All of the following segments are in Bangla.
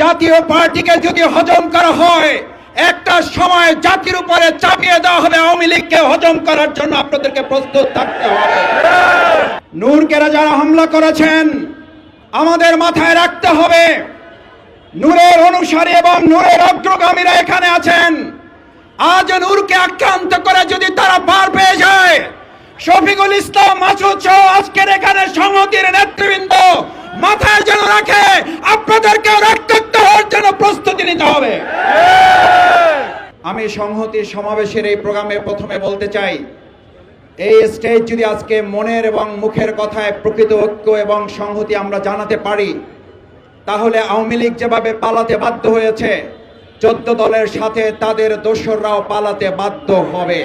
জাতীয় পার্টিকে যদি হজম করা হয়, একটা সময় জাতির উপরে চাপিয়ে দেওয়া হবে আওয়ামী লীগকে হজম করার জন্য আপনাদেরকে প্রস্তুত থাকতে হবে। নূরকেরা যারা হামলা করেছেন, আমাদের মাথায় রাখতে হবে, নূরের অনুসারী এবং নূরের অগ্রগামীরা এখানে আছেন। আজ নূরকে আক্রান্ত করে যদি তারা পার পেয়ে যায়, শফিকুল ইসলাম, মাসুদ সহ আজকের এখানে সংহতির নেতৃবৃন্দ মাথায় যেন রাখে আপনাদেরকে রক্তাক্ত হওয়ার জন্য প্রস্তুতি নিতে হবে সংহতি সমাবেশের এই প্রোগ্রামে প্রথমে বলতে চাই, এই স্টেজ যদি আজকে মনের এবং মুখের কথায় প্রকৃত ঐক্য এবং সংহতি আমরা জানাতে পারি, তাহলে আওয়ামী লীগ যেভাবে পালাতে বাধ্য হয়েছে, চোদ্দ দলের সাথে তাদের দোসররাও পালাতে বাধ্য হবে।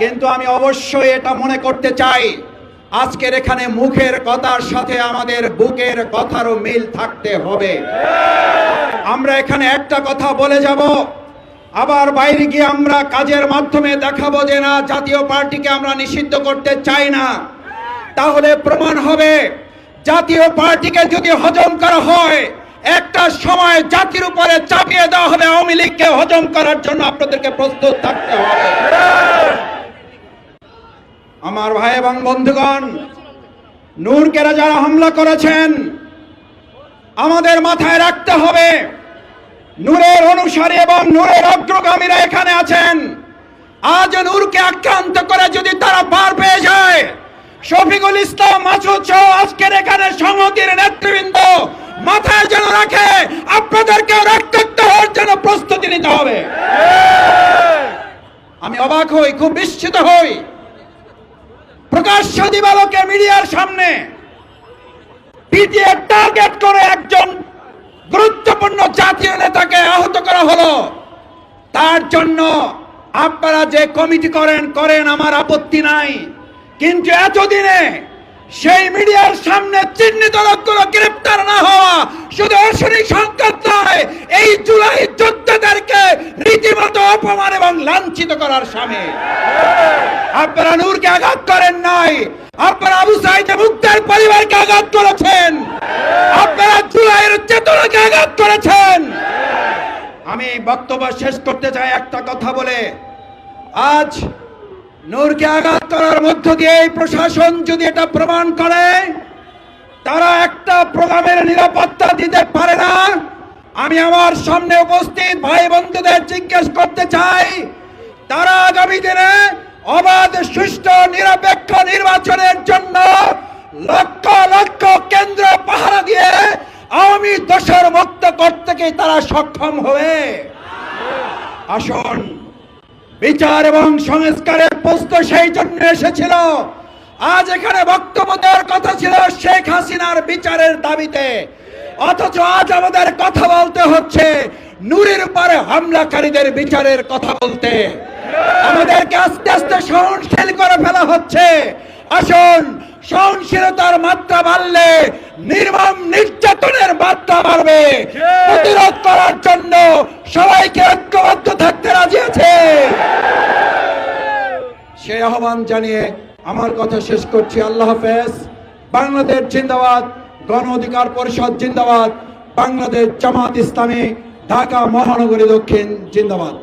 কিন্তু আমি অবশ্যই এটা মনে করতে চাই, আজকের এখানে মুখের কথার সাথে আমাদের বুকের কথারও মিল থাকতে হবে। আমরা এখানে একটা কথা বলে যাব আবার বাইরে গিয়ে আমরা কাজের মাধ্যমে দেখাবো যে না, জাতীয় পার্টিকে আমরা নিষিদ্ধ করতে চাই না। তাহলে প্রমাণ হবে, জাতীয় পার্টিকে যদি হজম করা হয়, একটা সময় জাতির উপরে চাপিয়ে দেওয়া হবে আওয়ামী লীগকে হজম করার জন্য আপনাদেরকে প্রস্তুত থাকতে হবে। আমার ভাই এবং বন্ধুগণ নূরকেরা যারা হামলা করেছেন। আমাদের মাথায় রাখতে হবে নূরের অনুসারী এবং নূরের অগ্রগামীরা এখানে আছেন। আজ নূরকে আক্রান্ত করে যদি তারা পার পেয়ে যায়, শফিকুল ইসলাম, মাসুদ সহ আজকের এখানে সংহতির নেতৃবৃন্দ মাথায় যেন রাখে আপনাদেরকে রক্তাক্ত হওয়ার জন্য প্রস্তুতি নিতে হবে। আমি অবাক হই, খুব বিস্মিত হই। প্রকাশ্য দিবালোকে মিডিয়ার সামনে পিটিএ টার্গেট করে একজন গুরুত্বপূর্ণ জাতীয় নেতাকে করা হলো। তার জন্য আপনারা যে কমিটি করেন করেন আমার আপত্তি নাই। কিন্তু এতদিনে সেই মিডিয়ার সামনে চিহ্নিত লোকগুলো গ্রেপ্তার না হওয়া শুধু অশনি সংকট নয়, এই জুলাই যোদ্ধাদেরকে রীতিমতো অপমান এবং লাঞ্ছিত করার সামনে আপনারা নূরকে আঘাত করেন নাই, আপনারা আবু সাইদে মুক্তার পরিবারকে আঘাত করেছেন, আপনারা জুলাইয়ের চেতনাকে আঘাত করেছেন। আমি বক্তব্য শেষ করতে চাই একটা কথা বলে। আজ নূরকে আঘাত করার মধ্য দিয়ে এই প্রশাসন যদি এটা প্রমাণ করে, তারা একটা প্রোগ্রামের নিরাপত্তা দিতে পারে না। আমি আমার সামনে উপস্থিত ভাই বন্ধুদের জিজ্ঞেস করতে চাই, তারা আগামী দিনে অবাধ, সুষ্ঠু, নিরপেক্ষ নির্বাচনের জন্য লক্ষ লক্ষ কেন্দ্র পাহারা দিয়ে আওয়ামী দোষর মুক্ত করতে কি তারা সক্ষম হবে। আসুন। বিচার এবং সংস্কারের প্রশ্ন সেই জন্য এসেছিল। আজ এখানে বক্তব্য দেওয়ার কথা ছিল শেখ হাসিনার বিচারের দাবিতে। অথচ আজ আমাদের কথা বলতে হচ্ছে নুরের উপরে হামলাকারীদের বিচারের কথা বলতে। আমাদেরকে আস্তে আস্তে সহনশীল করে ফেলা হচ্ছে। আসুন, সহনশীলতার মাত্রা বাড়লে নির্মম নির্যাতনের মারবে। প্রতিরোধ করার জন্য সবাইকে ঐক্যবদ্ধ থাকতে রাজি আছে। সেই আহ্বান জানিয়ে আমার কথা শেষ করছি। আল্লাহ হাফেজ। বাংলাদেশ জিন্দাবাদ গণ অধিকার পরিষদ জিন্দাবাদ বাংলাদেশ জামাত ইসলামী ঢাকা মহানগরী দক্ষিণ জিন্দাবাদ।